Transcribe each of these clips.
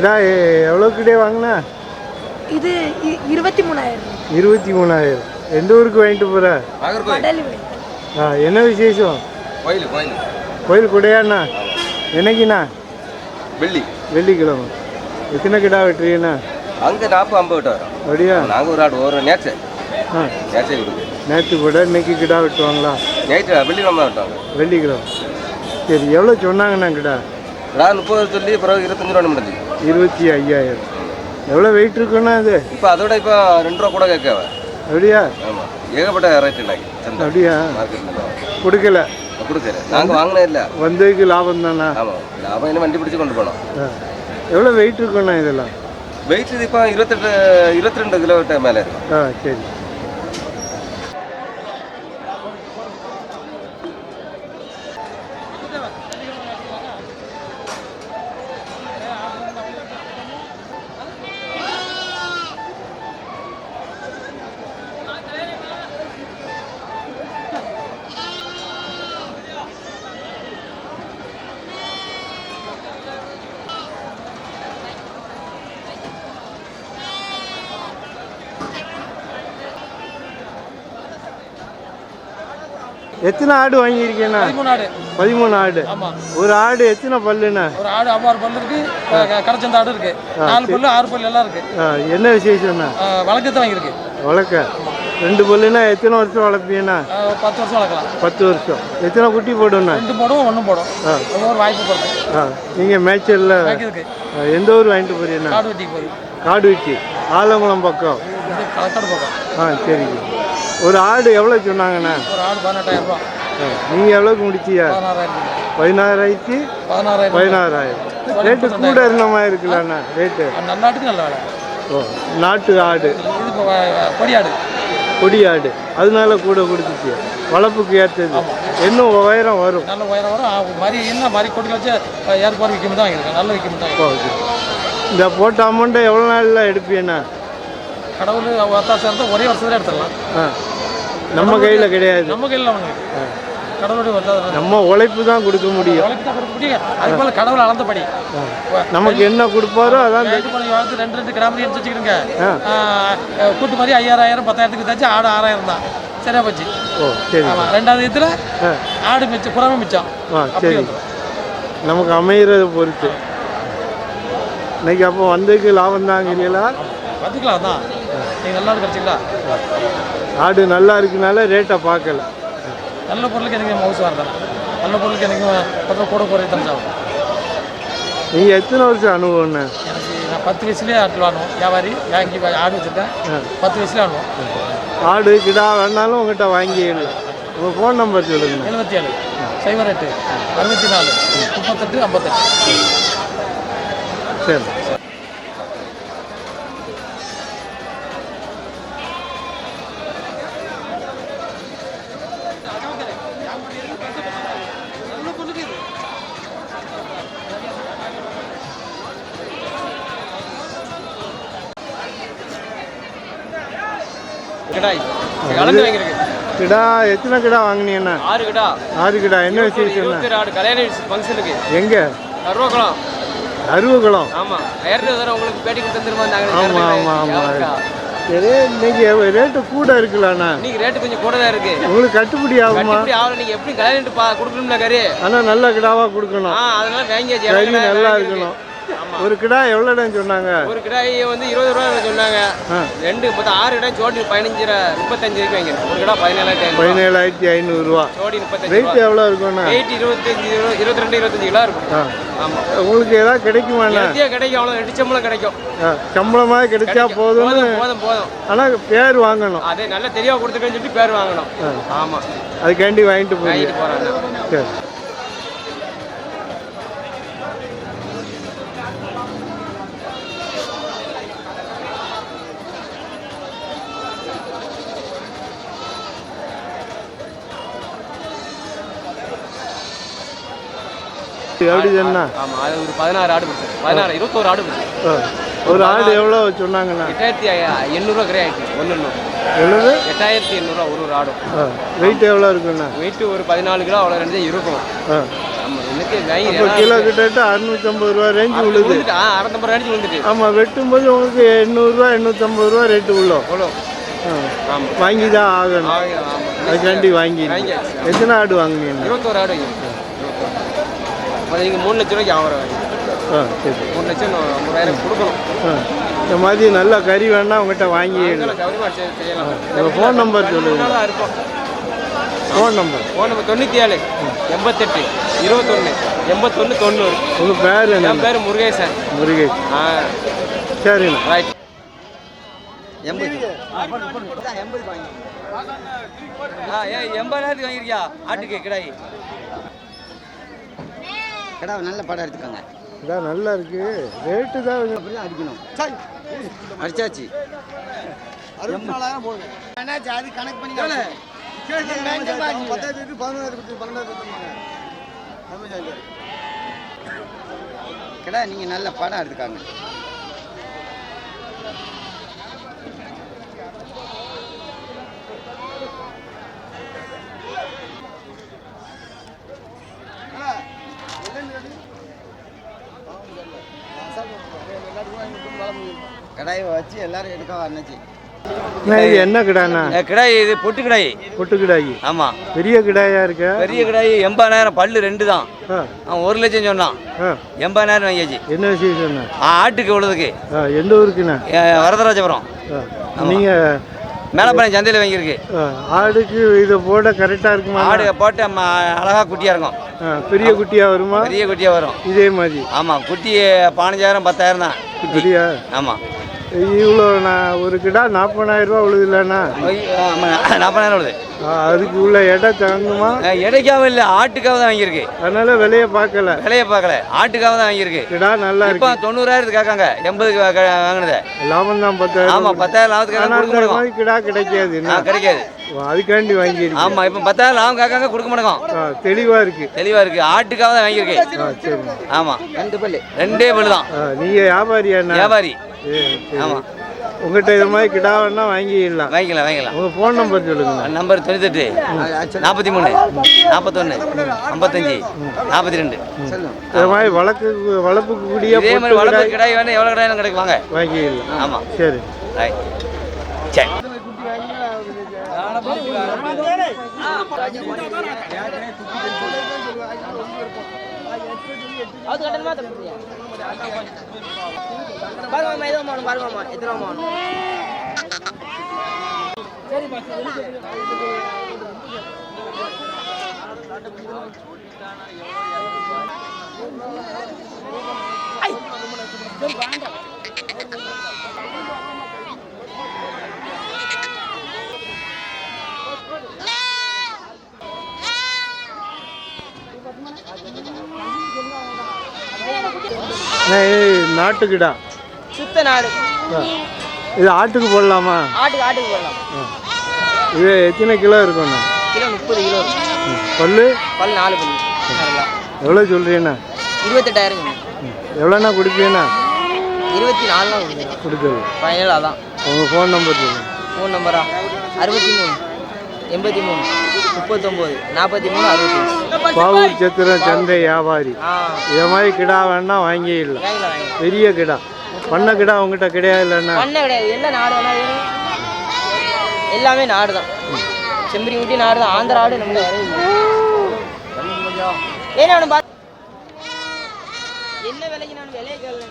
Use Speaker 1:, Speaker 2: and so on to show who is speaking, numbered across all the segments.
Speaker 1: கிடா எ- எவ்வளோ கிட்டே வாங்கினா?
Speaker 2: இது இ- இருபத்தி மூணாயிரம்.
Speaker 1: இருபத்தி மூணாயிரம். எந்த ஊருக்கு வாங்கிட்டு போகிற ஆ என்ன விசேஷம்?
Speaker 3: கோயில் கோயில்.
Speaker 1: கோயில் கூடையாண்ணா? என்னைக்குண்ணா?
Speaker 3: வெள்ளி.
Speaker 1: வெள்ளிக்கிழமை. எத்தனை கிடா வெட்டுறீங்கண்ணா?
Speaker 3: அங்கே நாற்பது ஐம்பது விட்டு வரோம்.
Speaker 1: அப்படியா?
Speaker 3: நாங்கள் ஒரு ஆடு ஒரு நேற்று
Speaker 1: ஆ.
Speaker 3: நேற்று கொடுக்கு.
Speaker 1: நேற்று கூட இன்னைக்கு கிடா வெட்டுவாங்களா?
Speaker 3: நேற்று வெள்ளிக்கிழமை விட்டாங்க
Speaker 1: வெள்ளிக்கிழமை. சரி எவ்வளோ சொன்னாங்கண்ணா கிடா?
Speaker 3: நான் முப்பது சொல்லி பிறகு இருபத்தஞ்சு ரூபா முடிஞ்சு
Speaker 1: இருபத்தி ஐயாயிரம். எவ்வளோ வெயிட் இருக்குண்ணா அது
Speaker 3: இப்போ அதோட இப்போ ரெண்டு ரூபா கூட கேட்கவ.
Speaker 1: அப்படியா?
Speaker 3: ஆமாம் ஏகப்பட்ட ரேட் இல்லை
Speaker 1: அப்படியா? கொடுக்கல.
Speaker 3: கொடுக்குறேன் நாங்கள் வாங்கினே இல்லை.
Speaker 1: வந்ததுக்கு லாபம் தானா?
Speaker 3: ஆமாம் லாபம் என்ன வண்டி பிடிச்சி கொண்டு போனோம்.
Speaker 1: எவ்வளோ வெயிட் இருக்குண்ணா இதெல்லாம்?
Speaker 3: வெயிட் இது இப்போ இருபத்தெட்டு இருபத்தி ரெண்டு கிலோமீட்டர் மேலே இருக்கும்.
Speaker 1: ஆ சரி. எத்தனை ஆடு வாங்கியிருக்கேண்ணா
Speaker 4: பதிமூணு ஆடு.
Speaker 1: பதிமூணு ஆடு.
Speaker 4: ஆமாம்
Speaker 1: ஒரு ஆடு எத்தனை பல்லுண்ணா?
Speaker 4: ஒரு ஆடு அவ்வாறு பல்லு இருக்கு. கடைச்சந்த ஆடு இருக்கு. நாலு பல்லு ஆறு பல்லு எல்லாம் இருக்கு.
Speaker 1: என்ன விசேஷம்ண்ணா?
Speaker 4: வழக்கத்தை வாங்கியிருக்கு.
Speaker 1: வளர்க்க ரெண்டு பல்லுனா எத்தனை வருஷம் வளர்ப்பீங்கண்ணா?
Speaker 4: பத்து வருஷம் வளர்க்கலாம்.
Speaker 1: பத்து வருஷம். எத்தனை குட்டி போடும்ண்ணா?
Speaker 4: ரெண்டு போடும் ஒன்றும் போடும். ஒவ்வொரு வாய்ப்பு பொறுத்து
Speaker 1: ஆ நீங்கள் மேய்ச்சலில். எந்த ஊர் வாங்கிட்டு போறீங்கண்ணா?
Speaker 4: காடு வெட்டிக்கு
Speaker 1: காடு வச்சு ஆலங்குளம் பக்கம்.
Speaker 4: இது களக்காடு பக்கம்.
Speaker 1: ஆ சரிங்க. ஒரு ஆடு எவ்வளோ சொன்னாங்கண்ணா?
Speaker 4: ஒரு ஆடு பதினெட்டாயிரம் ரூபா.
Speaker 1: நீங்கள் எவ்வளோக்கு முடிச்சியா? பதினாறாயிரத்தி
Speaker 4: பதினாறாயிரம்.
Speaker 1: ரேட்டு கூட இருந்த மாதிரி இருக்குல்லண்ணா ரேட்டு.
Speaker 4: நல்ல வேலை
Speaker 1: ஓ நாட்டு ஆடு.
Speaker 4: இது இப்போ வ- கொடி ஆடு.
Speaker 1: கொடி ஆடு. அதனால கூட கொடுத்துச்சு. வளர்ப்புக்கு ஏற்றது. இன்னும் உயரம் வரும்.
Speaker 4: நல்ல உயரம் வரும். மாதிரி என்ன மாதிரி கொடியில் வச்சு ஏற்பாடு விற்கும் தான் நல்ல விற்கும் தான்
Speaker 1: இந்த போட்ட அமௌண்ட்டை எவ்வளோ நாளில் எடுப்பீண்ணா
Speaker 4: கடவுள் ஒத்தாசம் இருந்தால் ஒரே வருஷத்துல எடுத்துடலாம்.
Speaker 1: நம்ம கையில் கிடையாது.
Speaker 4: நம்ம கையில் வாங்க கடவுளுடைய ஒத்தாசம்
Speaker 1: நம்ம உழைப்பு தான் கொடுக்க முடியும்.
Speaker 4: உழைப்பு தான் கொடுக்க முடியும். அது போல கடவுள் அளந்தபடி.
Speaker 1: நமக்கு என்ன கொடுப்பாரோ அதான்
Speaker 4: வளர்த்து ரெண்டு ரெண்டு கிராம் எடுத்து.
Speaker 1: ஆ,
Speaker 4: கூட்டு மாதிரி ஐயாயிரம் பத்தாயிரத்துக்கு வித்தாச்சு ஆடு ஆறாயிரம் தான். சரியா போச்சு?
Speaker 1: ஓ சரி.
Speaker 4: ஆமாம் ரெண்டாவது இதில் ஆடு மிச்சம் புறமே மிச்சம்.
Speaker 1: ஆ சரி. நமக்கு அமைகிறத பொறுத்து. இன்னைக்கு அப்போ வந்ததுக்கு லாபம் தாங்கிறீங்களா
Speaker 4: பார்த்துக்கலாம் தான். நீங்கள் நல்ல கிடச்சிங்களா
Speaker 1: ஆடு நல்லா இருக்குனால ரேட்டை பார்க்கல.
Speaker 4: நல்ல பொருளுக்கு எனக்கு மவுசு வரதான் நல்ல பொருளுக்கு எனக்கு ரூபா கூட குறைய தந்தாகும்
Speaker 1: நீங்கள் எத்தனை வருஷம் அனுபவம்ண்ணே
Speaker 4: எனக்கு நான் பத்து வயசுலேயே ஆட்டு வாங்குவோம். வியாபாரி வாங்கி ஆடு வச்சுருக்கேன். பத்து வயசுலேயே ஆடுவோம்.
Speaker 1: ஆடு கிடா வேணாலும் உங்கள்கிட்ட வாங்கிடலாம் உங்கள் ஃபோன் நம்பர் சொல்லுங்கண்ணே
Speaker 4: எழுபத்தி ஏழு சைபர் எட்டு அறுபத்தி நாலு முப்பத்தெட்டு ஐம்பத்தெட்டு.
Speaker 1: சரி.
Speaker 4: கிடாய் கலந்து வாங்கியிருக்கு.
Speaker 1: கிடா எத்தனை கிடா வாங்கினீங்கண்ணா
Speaker 4: ஆறு கிடா.
Speaker 1: ஆறு கிடா. என்ன
Speaker 4: ஆடு கல்யாண ஃபங்க்ஷனுக்கு.
Speaker 1: எங்கே?
Speaker 4: அருவாக்குளம்
Speaker 1: அருவகுளம்
Speaker 4: ஆமாம் ஏற்கனவே உங்களுக்கு பேட்டி கொடுத்து தந்துருமா
Speaker 1: ஆமாம் ஆமாம் ஆமாம் சரி இன்னைக்கு ரேட்டு கூட இருக்குல்லண்ணா
Speaker 4: இன்னைக்கு ரேட்டு கொஞ்சம் கூட தான் இருக்கு.
Speaker 1: உங்களுக்கு கட்டுப்படி ஆகுமா?
Speaker 4: கட்டுப்படி ஆகல. நீங்க எப்படி கல்யாணம் கொடுக்கணும்ல கறி?
Speaker 1: ஆனால் நல்ல கிடாவாக கொடுக்கணும்.
Speaker 4: ஆ அதனால எனக்கு
Speaker 1: நல்லா. இருக்கணும்.
Speaker 4: ஆமா
Speaker 1: ஒரு கிடா எவ்வளோ இடம் சொன்னாங்க?
Speaker 4: ஒரு கிடாய் வந்து இருபது ரூபா சொன்னாங்க. ரெண்டு மொத்தம் ஆறு இடம் ஜோடி பதினஞ்சு முப்பத்தஞ்சு வரைக்கும் வாங்கிருக்கேன் ஒரு கிடா பதினேழாயிரத்தி
Speaker 1: பதினேழாயிரத்தி ஐநூறுரூவா
Speaker 4: ஜோடி முப்பத்தஞ்சு
Speaker 1: வெயிட் எவ்வளோ இருக்கும்ண்ணா
Speaker 4: வெயிட் இருபத்தஞ்சு இருபது இருபத்தி ரெண்டு இருபத்தஞ்சு கிலோ இருக்கும். ஆமா.
Speaker 1: உங்களுக்கு ஏதாவது
Speaker 4: எத்தியா கிடைக்கும் அவ்வளோ ரெண்டு சம்பளம் கிடைக்கும்.
Speaker 1: ஆ, சம்பளமாக கிடைச்சா
Speaker 4: போதும் போதும் போதும்.
Speaker 1: ஆனால் பேர் வாங்கணும்.
Speaker 4: அதே நல்ல தெளிவாக கொடுத்துருக்கேன்னு சொல்லி பேர் வாங்கணும். ஆமா.
Speaker 1: அதுக்காண்டி வாங்கிட்டு போய் சரி. எப்படி சொன்னா
Speaker 4: ஆமா அது ஒரு பதினாறு ஆடு கொடுத்து பதினாறு இருபத்தோரு ஆடு கொடுத்து
Speaker 1: ஆ, ஒரு ஆடு எவ்வளோ சொன்னாங்கண்ணா
Speaker 4: எட்டாயிரத்தி எண்ணூறுவா கிரே ஆயிடுச்சு. ஒன்று
Speaker 1: எவ்வளவு?
Speaker 4: எட்டாயிரத்தி எண்ணூறுவா ஒரு ஒரு ஆடும்.
Speaker 1: வெயிட் எவ்வளோ இருக்குண்ணா?
Speaker 4: வெயிட் ஒரு பதினாலு கிலோ அவ்வளோ ரெண்டு இருக்கும். ஆமாம்
Speaker 1: கிலோ கிட்டத்தட்ட அறுநூத்தம்பது ரூபா ரேஞ்சு விழுது.
Speaker 3: அடிச்சு வந்துட்டு
Speaker 1: ஆமாம் வெட்டும்போது உங்களுக்கு எண்ணூறுரூவா எண்ணூற்றம்பது ரூபா ரேட்டு உள்ளோம்.
Speaker 3: ஆமாம்
Speaker 1: வாங்கி தான் ஆகணும். அதுக்காண்டி வாங்கி. எத்தனை ஆடு வாங்குனீங்க?
Speaker 3: இருபத்தோரு ஆடு வைங்க நீங்கள் மூணு லட்ச ரூபாய்க்கு ஆகிறோம்
Speaker 1: ஆ சரி
Speaker 3: மூணு லட்சம் ஐம்பதாயிரம் கொடுக்கணும்.
Speaker 1: ஆ இந்த மாதிரி நல்ல கறி வேணா உங்கள்கிட்ட
Speaker 3: செய்யலாம்.
Speaker 1: உங்கள் ஃபோன் நம்பர் சொல்லுங்கள்
Speaker 3: நல்லா இருக்கும்.
Speaker 1: ஃபோன் நம்பர்
Speaker 3: ஃபோன் நம்பர் தொண்ணூற்றி ஏழு எண்பத்தெட்டு இருபத்தொன்று எண்பத்தொன்று தொண்ணூறு.
Speaker 1: உங்கள் பேர் என்ன?
Speaker 3: என் பேர் முருகேசன்
Speaker 1: முருகேஷ்.
Speaker 3: ஆ.
Speaker 1: சரிண்ணா.
Speaker 3: ரைட் ஆ ஏ எண்பதாயிரத்துக்கு வாங்கிருக்கியா? ஆட்டுக்கு கிடாய்.
Speaker 5: கடா நல்ல படம் எடுத்துக்கோங்க.
Speaker 1: இதான் நல்லா இருக்கு. ரேட்டு தான்
Speaker 5: அப்படிதான் அடிக்கணும். அடிச்சாச்சு. என்னாச்சு? அது கணக்கு பண்ணி கடா நீங்க நல்ல படம் எடுத்துக்காங்க. கடாயை வச்சு எல்லாரும் எடுக்க
Speaker 1: அண்ணா, இது என்ன கிடாண்ணா?
Speaker 3: கிடாய் இது பொட்டு கிடாய்.
Speaker 1: பொட்டு கிடாயி
Speaker 3: ஆமாம்
Speaker 1: பெரிய கிடாயா இருக்க?
Speaker 3: பெரிய கிடாய் எண்பதாயிரம் பல்லு ரெண்டு தான். அவன் ஒரு லட்சம் சொன்னான். எண்பதாயிரம் வாங்கியாச்சு.
Speaker 1: என்ன விஷயம் சொன்ன?
Speaker 3: ஆட்டுக்கு உள்ளதுக்கு
Speaker 1: எந்த ஊருக்குண்ணா?
Speaker 3: வரதராஜபுரம்.
Speaker 1: ஆ. நீங்கள்
Speaker 3: மேலப்பாளையம் சந்தையில் வாங்கியிருக்கு.
Speaker 1: ஆடுக்கு இதை போட கரெக்டாக இருக்குமா?
Speaker 3: ஆடு போட்டு நம்ம அழகா குட்டியாக இருக்கும்.
Speaker 1: பெரிய குட்டியாக வருமா?
Speaker 3: பெரிய குட்டியாக வரும்.
Speaker 1: இதே மாதிரி.
Speaker 3: ஆமாம் குட்டி பதினஞ்சாயிரம் பத்தாயிரம் தான். ஆமாம்
Speaker 1: இவ்வளோ நான் ஒரு கிடா நாற்பதாயிரம் ரூபா உழுதுலண்ணா
Speaker 3: ஆமாம் நாற்பதாயிரம் வருது
Speaker 1: அதுக்கு உள்ள இடம் தங்குமா
Speaker 3: இடைக்காக இல்லை ஆட்டுக்காக தான் வாங்கியிருக்கு.
Speaker 1: அதனால விலையை பார்க்கல.
Speaker 3: விலையை பார்க்கல ஆட்டுக்காக தான் வாங்கியிருக்கு.
Speaker 1: கிடா நல்லா
Speaker 3: இப்போ தொண்ணூறாயிரத்துக்கு கேட்காங்க எண்பதுக்கு வாங்கினது.
Speaker 1: லாபம் தான் பத்தாயிரம்
Speaker 3: ஆமாம் பத்தாயிரம் லாபத்துக்கு
Speaker 1: கிடா கிடைக்காது
Speaker 3: கிடைக்காது.
Speaker 1: அதுக்காண்டி வாங்கியிருக்கு
Speaker 3: ஆமாம் இப்போ பத்தாயிரம் லாபம் கேட்காங்க கொடுக்க மாட்டோம்
Speaker 1: ஆ தெளிவாக இருக்கு.
Speaker 3: தெளிவாக இருக்கு. ஆட்டுக்காக தான் வாங்கியிருக்கு
Speaker 1: ஆ சரி
Speaker 3: ஆமாம்
Speaker 5: ரெண்டு பல்லு.
Speaker 3: ரெண்டே பல்லு தான்.
Speaker 1: ஆ நீங்கள் வியாபாரியாண்ணா
Speaker 3: வியாபாரி. ஆமாம்
Speaker 1: உங்கள்கிட்ட இது மாதிரி கிடா வேணா வாங்கிடலாம்.
Speaker 3: வாங்கிக்கலாம் வாங்கிக்கலாம்.
Speaker 1: உங்கள் ஃபோன் நம்பர் சொல்லுங்க.
Speaker 3: நம்பர் தொண்ணூத்தெட்டு. நாற்பத்தி மூணு நாற்பத்தொன்று ஐம்பத்தஞ்சு. நாற்பத்தி ரெண்டு
Speaker 1: இது மாதிரி வளர்க்கு வளர்ப்புக்கு கூடிய
Speaker 3: இதே மாதிரி வளர்ப்பு
Speaker 1: கிடாய்
Speaker 3: வேணும் எவ்வளோ கிடாய் கிடைக்கு வாங்க.
Speaker 1: வாங்கிடலாம்.
Speaker 3: ஆமாம்
Speaker 1: சரி.
Speaker 3: ரைட் சரி
Speaker 6: அது கட்டணமா தரீங்க பாருங்கம்மா ஏதோ மாணும் எத்தனை மாணும்
Speaker 1: அண்ணா, இது நாட்டு கிடா
Speaker 6: சுத்த நாடு.
Speaker 1: இது ஆட்டுக்கு போடலாமா?
Speaker 6: ஆட்டுக்கு ஆட்டுக்கு போடலாம்.
Speaker 1: இது எத்தனை கிலோ இருக்கும்ண்ணா
Speaker 6: கிலோ முப்பது கிலோ.
Speaker 1: பல்லு?
Speaker 6: பல் நாலு பல் நல்லா.
Speaker 1: எவ்வளோ சொல்கிறீண்ணா
Speaker 6: இருபத்தெட்டாயிரம்
Speaker 1: எவ்வளோண்ணா கொடுப்பீண்ணா?
Speaker 6: இருபத்தி நாலு தான் கொடுக்குறோம்
Speaker 1: கொடுக்குறது
Speaker 6: ஃபைனல் அதான்.
Speaker 1: உங்கள் ஃபோன் நம்பர் சொல்லுங்கள்
Speaker 6: ஃபோன் நம்பரா அறுபத்தி மூணு. எண்பத்தி மூணு முப்பத்தொம்போது நாற்பத்தி மூணு அறுபத்தஞ்சு.
Speaker 1: பாவூர் சத்திரம் சந்தை வியாபாரி. இதை மாதிரி கிடா வேணா வாங்கிடலாம்.
Speaker 6: வாங்கிக்கலாம்
Speaker 1: பெரிய கிடா. பண்ண கிடா உங்ககிட்ட கிடையாது இல்லைண்ணா
Speaker 6: பண்ண கிடையாது. எல்லாம் நாடு வேணா எல்லாமே நாடு தான். செம்பரி ஊட்டி நாடு தான். ஆந்திரா ஆடு நம்ம ஏன்னா என்ன விலைக்கு நான் விலையை கேள்வி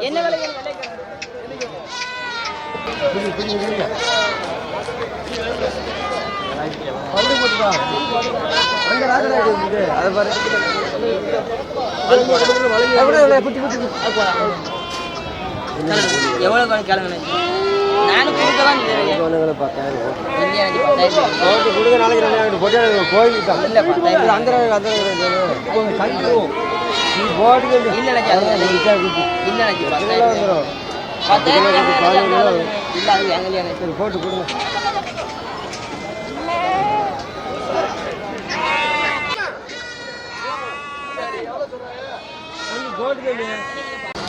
Speaker 6: என்ன விலைக்கு விலை எவ்வளோ கிளம்புங்க நானும் கொடுக்க தான் இல்லை பத்தாயிரம் இல்லை அந்த அது இல்லை. இல்லை. போட்டு கொடுங்க.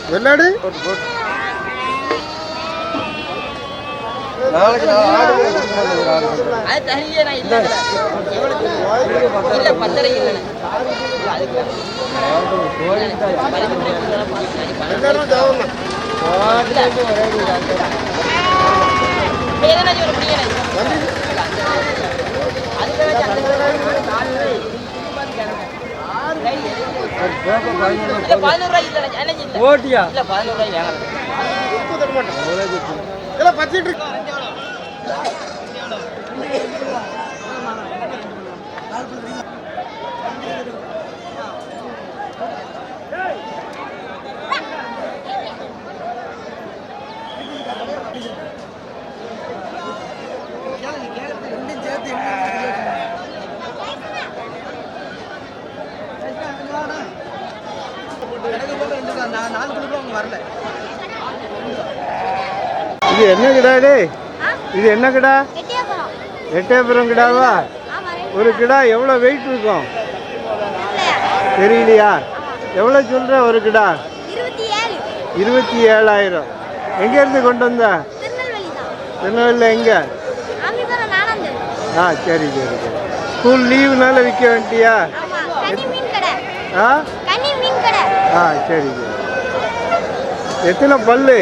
Speaker 1: வெள்ளாடு
Speaker 6: அது தனியே நான் இல்லை இல்லை. பத்தரை இல்லை அதுக்கு
Speaker 1: ஓட்டியா?
Speaker 6: இல்லை பதினோரு ரூபாய் வேணாம்.
Speaker 1: இது என்ன கிடா டேய்? இது என்ன கிடா? எட்டயபுரம். கிடாவா ஒரு கிடா எவ்வளோ வெயிட் இருக்கும்? தெரியலையா? எவ்வளோ சொல்கிற ஒரு கிடா?
Speaker 2: இருபத்தி ஏழு.
Speaker 1: இருபத்தி ஏழாயிரம். எங்கேருந்து கொண்டு வந்த? திருநெல்வேலியில் எங்கே? ஆ சரி சரி சரி. ஸ்கூல் லீவுனால விற்க வேண்டியா? ஆ? ஆ சரி சரி. எத்தனை பல்லு?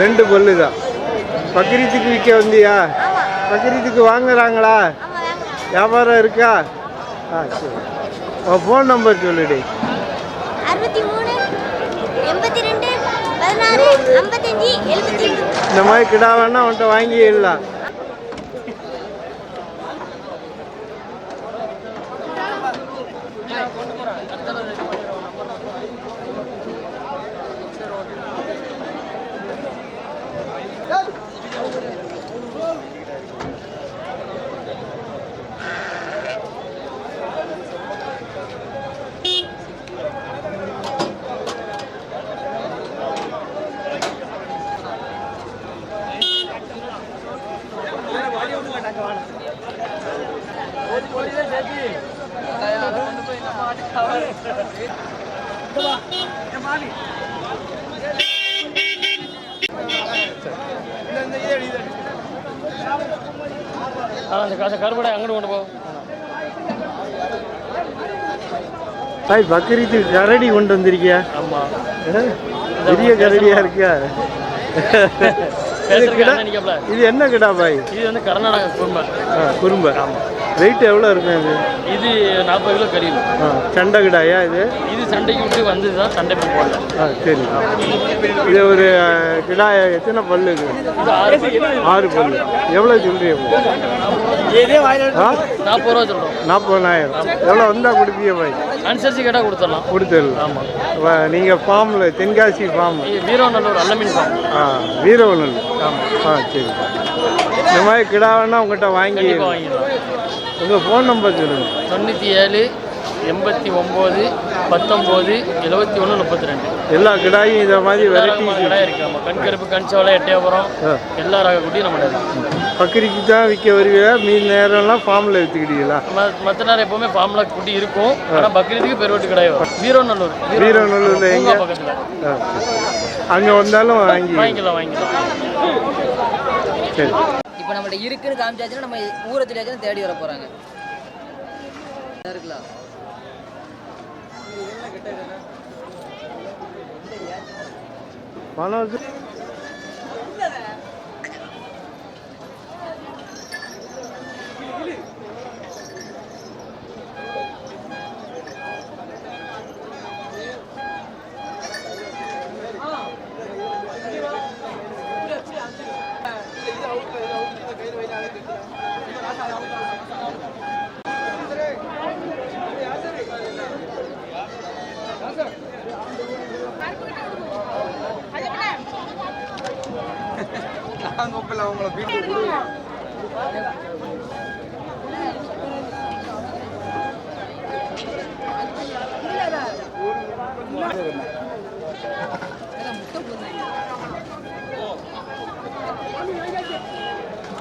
Speaker 2: ரெண்டு பல்லு தான்
Speaker 1: பக்ரீத்துக்கு விற்க வந்தியா? பக்ரீத்துக்கு வாங்குறாங்களா? வியாபாரம் இருக்கா? ஆ சரி. உன் ஃபோன் நம்பர் சொல்லுடி. இந்த மாதிரி கிடா வேணா உன்கிட்ட வாங்கிடலாம்.
Speaker 4: அந்த காசை கருப்படை அங்கிட்டு கொண்டு போ
Speaker 1: சாய் பக்ரீத்துக்கு கரடி கொண்டு வந்திருக்கியா
Speaker 4: ஆமாம்?
Speaker 1: பெரிய கரடியா இருக்கியா இது
Speaker 4: என்ன நினைக்கப்பல
Speaker 1: இது என்ன கிடா பாய்?
Speaker 4: இது வந்து கர்நாடகா குடும்பம்
Speaker 1: ஆ, குறும்ப வெயிட் எவ்வளோ இருக்கும் இது
Speaker 4: இது நாற்பது கிலோ கறி.
Speaker 1: ஆ சண்டை கிடாயா இது?
Speaker 4: இது சண்டைக்கு விட்டு வந்தது தான் சண்டை போடல.
Speaker 1: ஆ சரி. இது ஒரு கிடா எத்தனை பல்லு இது?
Speaker 4: இது ஆறு பல்லு.
Speaker 1: எவ்வளோ சொல்றீங்க?
Speaker 4: நாற்பது ரூபா சொல்கிறோம்
Speaker 1: நாற்பதாயிரம் எவ்வளோ வந்தால் கொடுப்பீங்க பாய்?
Speaker 4: அனுசரிச்சு கேட்டால் கொடுத்துடலாம்.
Speaker 1: கொடுத்துடலாம்.
Speaker 4: ஆமாம்
Speaker 1: நீங்கள் ஃபார்மில் தென்காசி ஃபார்ம்.
Speaker 4: வீரநல்லூர் அல்லமீன் ஃபார்ம்.
Speaker 1: ஆ வீரவனல் ஆ சரி. இந்த மாதிரி கிடா வேணா உங்கள்கிட்ட வாங்கி
Speaker 4: வாங்கிடலாம்.
Speaker 1: உங்கள் ஃபோன் நம்பர் சொல்லுங்கள்
Speaker 4: தொண்ணூற்றி ஏழு எண்பத்தி ஒம்பது பத்தொம்போது எழுபத்தி ஒன்று முப்பத்தி ரெண்டு
Speaker 1: எல்லா கிடாயும் இதை மாதிரி வெரைட்டி
Speaker 4: கடை இருக்குது நம்ம கண்கருப்பு கண்சோலை எட்டயபுரம் எல்லா ரக குட்டியும் நம்ம இருக்கு.
Speaker 1: பக்கரிக்கு தான் விற்க வருவீங்க மீதி நேரம்லாம் ஃபார்மில் விற்றுக்கிட்டீங்களா
Speaker 4: மற்ற நேரம் எப்பவுமே ஃபார்ம்ல குட்டி இருக்கும். ஆனால் பக்ரீத்துக்கு பெருவட்டு கடை வரும். வீரநல்லூர்.
Speaker 1: வீரநல்லூர்ல எங்க?
Speaker 4: பக்கத்தில்.
Speaker 1: அங்கே வந்தாலும் வாங்கி
Speaker 4: வாங்கிக்கலாம் வாங்கிக்கலாம்.
Speaker 1: சரி.
Speaker 6: இப்போ நம்மள்ட்ட இருக்குன்னு காமிச்சாச்சுன்னா நம்ம ஊரை தெரியாச்சுன்னா தேடி வர போறாங்க. இருக்கலாம்.
Speaker 1: பணம் வச்சு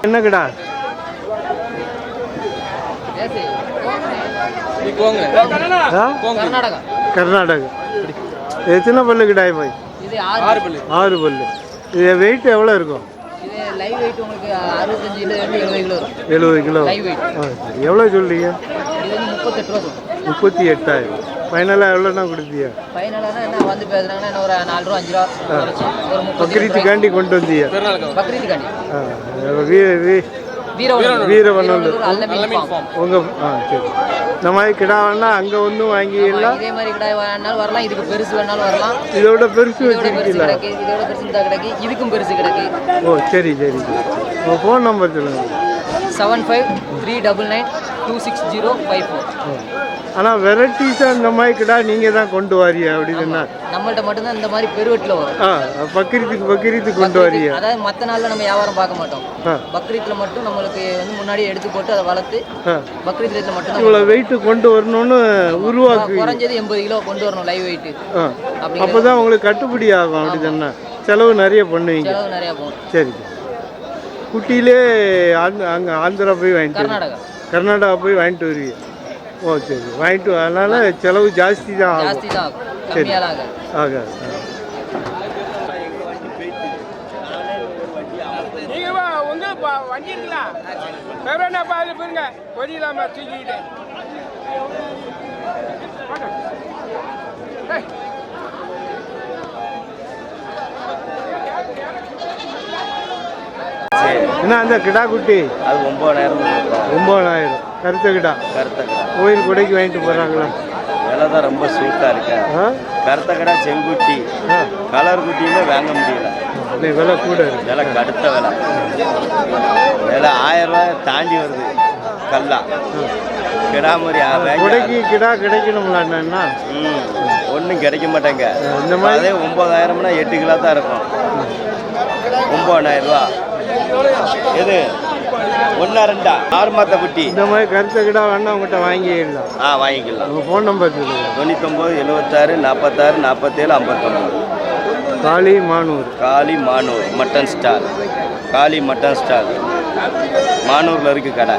Speaker 1: என்ன கிடா?
Speaker 6: கர்நாடகா.
Speaker 1: எத்தனை பல்லு கிடாய் போய்?
Speaker 7: இது ஆறு. பல்லு.
Speaker 1: இது வெயிட் எவ்வளோ இருக்கும்?
Speaker 7: இது லைவ் வெயிட் உங்களுக்கு அறுபத்தஞ்சு கிலோ இருந்து எழுபது கிலோ
Speaker 1: எவ்வளோ சொல்றீங்க? முப்பத்தி எட்டாயிரம். ஃபைனலாக எவ்வளோண்ணா கொடுத்தியா
Speaker 7: ஃபைனலாக என்ன வந்து பேசுனாங்கன்னா என்ன ஒரு நாலு ரூபா அஞ்சு ரூபா ஒரு
Speaker 1: பக்ரீத்துக்காண்டி கொண்டு வந்தியா
Speaker 7: பக்ரீத்துக்காண்டி.
Speaker 1: வீரவனூர் உங்கள் ஆ சரி. இந்த மாதிரி கிடா வேணா அங்கே ஒன்றும் வாங்கிடலாம்.
Speaker 7: இதே மாதிரி கிடாய் வேணாலும் வரலாம். இதுக்கு பெருசு வேணாலும் வரலாம்.
Speaker 1: இதோட பெருசு வச்சிருக்கீங்களா?
Speaker 7: இதோட பெருசு கிடக்கு இதுக்கும் பெருசு கிடக்கு.
Speaker 1: ஓ சரி சரி உங்கள் ஃபோன் நம்பர் சொல்லுங்கள்
Speaker 7: seven five three double nine two six zero five four
Speaker 1: ஆனால் வெரைட்டிஸாக இந்த மாதிரி கிடா நீங்கள் தான் கொண்டு வாரியா அப்படின்னா
Speaker 7: நம்மள்ட்ட மட்டும்தான் இந்த மாதிரி பெருவெட்டில் வரும்.
Speaker 1: ஆ பக்ரீத்துக்கு பக்ரீத்துக்கு கொண்டு வாரியா.
Speaker 7: அதாவது மற்ற நாளில் நம்ம வியாபாரம் பார்க்க மாட்டோம். பக்ரீத்தில் மட்டும் நம்மளுக்கு வந்து முன்னாடியே எடுத்து போட்டு அதை வளர்த்து பக்ரீத் ரேட்டில் மட்டும்
Speaker 1: இவ்வளோ வெயிட்டு கொண்டு வரணும்னு உருவாக்கு.
Speaker 7: குறைஞ்சது எண்பது கிலோ கொண்டு வரணும் லைவ் வெயிட்
Speaker 1: ஆ.
Speaker 7: அப்படிங்கிறது
Speaker 1: அப்போ தான் உங்களுக்கு கட்டுப்படி ஆகும் அப்படி தானே செலவு நிறைய பண்ணுவீங்க.
Speaker 7: செலவு நிறையா போகும்.
Speaker 1: சரி குட்டியிலே அங்கே ஆந்திரா போய் வாங்கிட்டு
Speaker 7: கர்நாடகா
Speaker 1: போய் வாங்கிட்டு வருவீங்க. ஓ சரி வாங்கிட்டு அதனால செலவு ஜாஸ்தி தான் ஆகும்.
Speaker 7: கம்மியாலாம் ஆகாது.
Speaker 1: என்ன அந்த கிடா குட்டி?
Speaker 5: அது ஒம்பதாயிரம்.
Speaker 1: ஒம்பதாயிரம். கருத்த கிடா
Speaker 5: கருத்த கடை
Speaker 1: கோயில் கொடைக்கு வாங்கிட்டு போகிறாங்களா
Speaker 5: விலை தான் ரொம்ப ஸ்வீட்டாக இருக்கு. கருத்த கடை செங்குட்டி. கலர் குட்டியுமே வாங்க முடியல.
Speaker 1: விலை கூட
Speaker 5: விலை கடுத்த விலை. விலை ஆயிரம் ரூபாய் தாண்டி வருது. கல்லா. கிடாமரி
Speaker 1: கொடைக்கு கிடா கிடைக்கணும்ல என்னன்னா
Speaker 5: ம். ஒன்றும் கிடைக்க மாட்டேங்க.
Speaker 1: இந்த மாதிரி-
Speaker 5: அதே ஒம்பதாயிரம்னா எட்டு கிலோ தான் இருக்கும். ஒம்பதாயிரம் ரூபா. எது? ஒன்றா ரெண்டா? ஆறு மாத்த குட்டி.
Speaker 1: இந்த மாதிரி கருத்த கிடா வேணா உங்கள்கிட்ட வாங்கிடலாம்.
Speaker 5: ஆ வாங்கிக்கலாம்.
Speaker 1: உங்கள் ஃபோன் நம்பர் சொல்லுங்கள்
Speaker 5: தொண்ணூத்தொம்பது எழுபத்தாறு நாற்பத்தாறு நாற்பத்தேழு ஐம்பத்தொம்பது.
Speaker 1: Kali Manur.
Speaker 5: Kali Manur mutton stall Kali mutton stall மானூரில் இருக்கு கடை.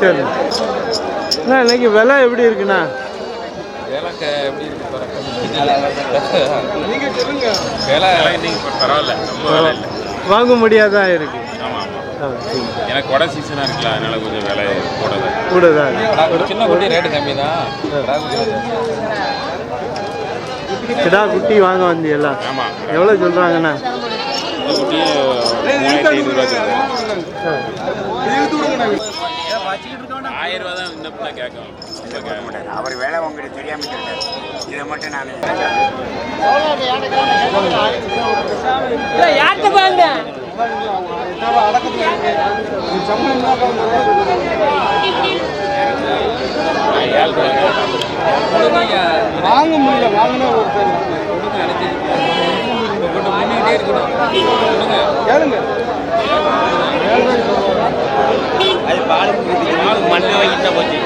Speaker 1: சரி. அண்ணா இன்னைக்கு விலை எப்படி இருக்குண்ணா?
Speaker 8: பரவாயில்ல. விலை இல்லை.
Speaker 1: வாங்க முடியாதான் இருக்கு?
Speaker 8: எனக்கு கொடை சீசனாக இருக்குல்ல அதனால கொஞ்சம் விலை கூட தான்
Speaker 1: கூட தான்.
Speaker 9: சின்ன குட்டி ரேட்டு கம்மி தான்
Speaker 1: கிடா குட்டி வாங்க வந்தியல்ல.
Speaker 8: ஆமாம்
Speaker 1: எவ்வளோ சொல்கிறாங்கண்ணா
Speaker 8: குட்டி ஐநூறுரூவா சொல்லுது ஆயிரம் ரூபா தான் இந்த பிள்ளை கேட்கும். கேட்க
Speaker 10: அவர் வேலை உங்ககிட்ட தெரியாம இருக்காரு இதை மட்டும் நான்
Speaker 1: வாங்க முடியல வாங்கினா ஒரு கேளுங்க
Speaker 5: அது பால் மண்ணை வாங்கிட்டு போச்சு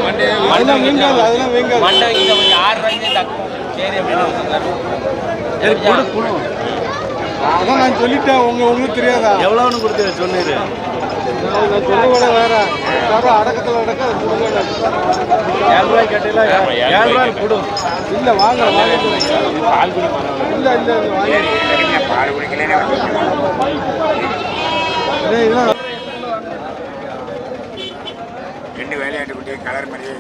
Speaker 1: அதெல்லாம் வீங்காது அதெல்லாம் வீங்காது
Speaker 5: மண்ணை வாங்கிட்டு போச்சு ஆறு ரூபாய்க்கு தக்கும் சரி அப்படின்னு
Speaker 1: அதான் நான் சொல்லிட்டேன் உங்க உங்களுக்கு தெரியாதா?
Speaker 5: எவ்வளோன்னு கொடுத்து சொன்னீரு.
Speaker 1: நான் சொல்ல வேற சார் அடக்கத்தில் அடக்க
Speaker 5: ஏழு ரூபாய் கேட்டீங்களா? ஏழு ரூபாய் கொடு.
Speaker 1: இல்ல வாங்க வாங்க. இல்ல இல்ல இல்ல வாங்க.
Speaker 10: ரெண்டு வேலையாட்டு குட்டி கலர் மாதிரி.